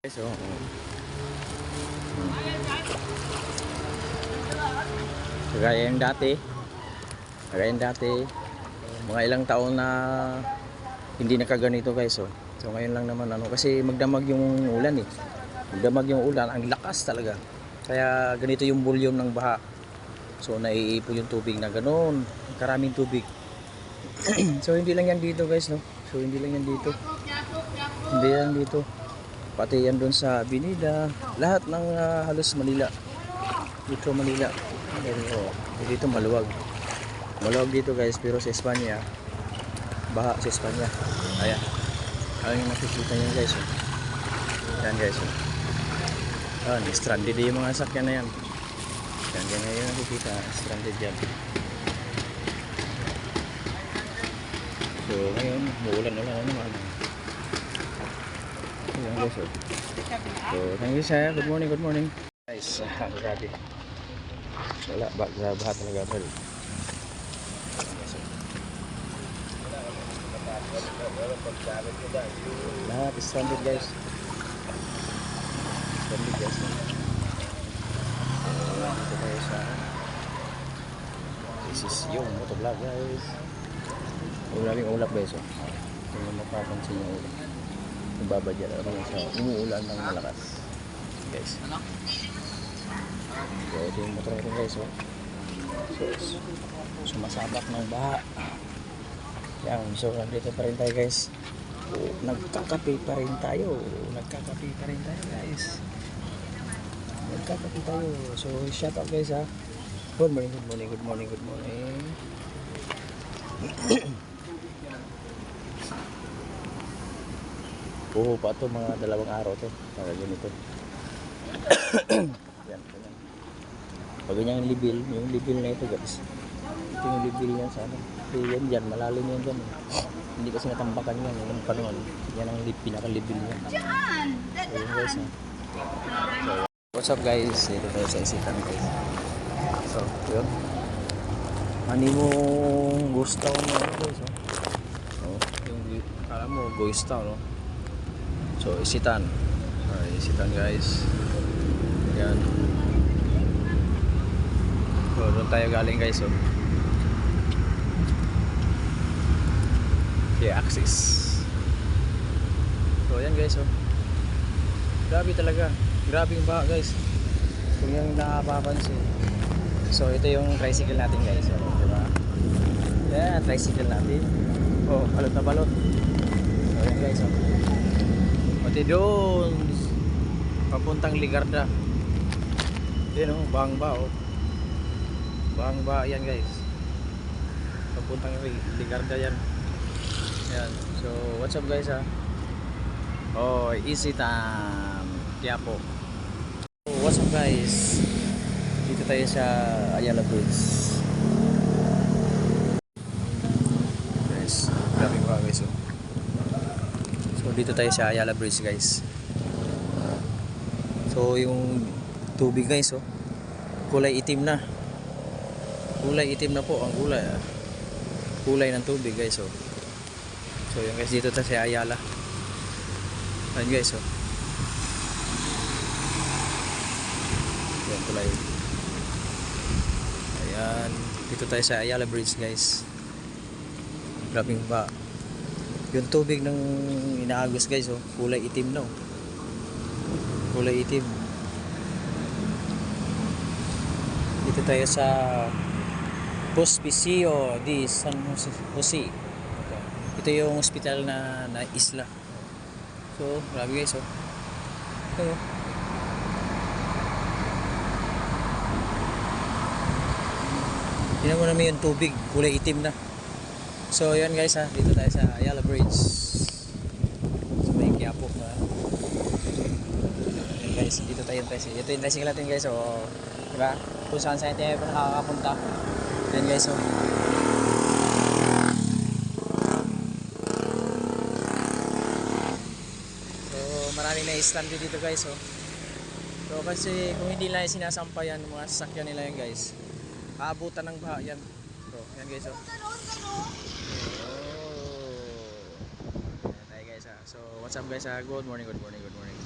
Guys, oh. oh. Yung dati. Kagaya yung dati. Mga ilang taon na hindi nakaganito guys, oh. So ngayon lang naman ano kasi magdamag yung ulan eh. Magdamag yung ulan, ang lakas talaga. Kaya ganito yung volume ng baha. So naiipon yung tubig na ganoon, karaming tubig. so hindi lang yan dito guys, no. So hindi lang yan dito. Hindi yan dito. Pati yan doon sa Binida, lahat ng ah, halos Manila. Dito Manila. Pero oh, dito maluwag. Maluwag dito guys, pero sa Espanya, baha sa Espanya. Ayan. Ayan yung nakikita nyo guys. Oh. Guys. Oh. Ayan, stranded yung mga sakyan na. Yan, yan yan yung nakikita. Stranded yan. So, ngayon, muulan ulan na naman. Oh. So, thank you sir. Good morning, good morning. Guys, ah, grabe. Wala, ba, grabe ha talaga. Tol. Lahat stranded guys. Stranded guys. So, tayo sa This is yung motovlog guys. Rin ulap guys. Oh. Kung yung mapapansin yung ulap. Nagbabadya na naman sa umuulan ng malakas. Guys. So, ito yung motor natin guys. Oh. So, sumasabak ng baha. Yan, so nandito pa rin tayo guys. Oh, nagkakape pa rin tayo. Nagkakape pa rin tayo guys. Nagkakape tayo. So, shout out guys ha. Good morning, good morning, good morning, good morning. Puho pa to mga dalawang araw to. Para ganito. yan, ganyan. Pag ganyan yung libil, yung libil na ito guys. Ito yung libil niya sa ano. Yan dyan, malalim yan dyan. eh. Hindi kasi natambakan yan, panon. Yan ang li- pinaka-libil niya. So yun guys ha. So, what's up guys? Dito tayo sa isitan guys. So, yun. Ano mo gusto mo guys oh. Oh, yung kala mo town no. So, isitan. Ay, isitan guys. Yan. So, doon tayo galing guys oh. Yeah, axis. So, yan guys oh. Grabe talaga. Grabe yung baha guys. Kung yung nakapapansin. So, ito yung tricycle natin guys. Oh, di ba? Yan, tricycle natin. Oh, balot na balot. So, yan guys oh. Pati doon, papuntang Ligarda. Yan oh, Bangba oh. Bangba yan guys. Papuntang Li- Ligarda yan. Yan. So, what's up guys ha? Oh, easy time. Quiapo. So, what's up guys? Dito tayo sa Ayala Bridge. Dito tayo sa Ayala Bridge guys. So yung tubig guys oh. Kulay itim na. Kulay itim na po ang kulay. ah. Kulay ng tubig guys oh. So yung guys dito tayo sa Ayala. Ayan guys oh. Ayan kulay. Ayan. Dito tayo sa Ayala Bridge guys. Grabing ba. Yung tubig ng inaagos guys, oh, kulay itim na. Oh. Kulay itim. Dito tayo sa Hospicio di San Jose. Ito yung hospital na, na isla. So, grabe guys, oh. Ito, oh. Tingnan mo naman yung tubig, kulay itim na. So, yun guys ha, dito tayo sa Ayala Bridge. So, may Quiapo. Ha? Yun guys, dito tayo yung tricycle. Ito yung tricycle natin guys, so, diba? Kung saan saan tayo nakakapunta. Yan guys, so. So, maraming na-stand dito guys, so. So, kasi kung hindi lang sinasampayan mga sasakyan nila yan guys, aabutan ng baha yan. So, yan guys, so. Oh. Ayan tayo guys ha. So what's up guys ha. Good morning, good morning, good morning.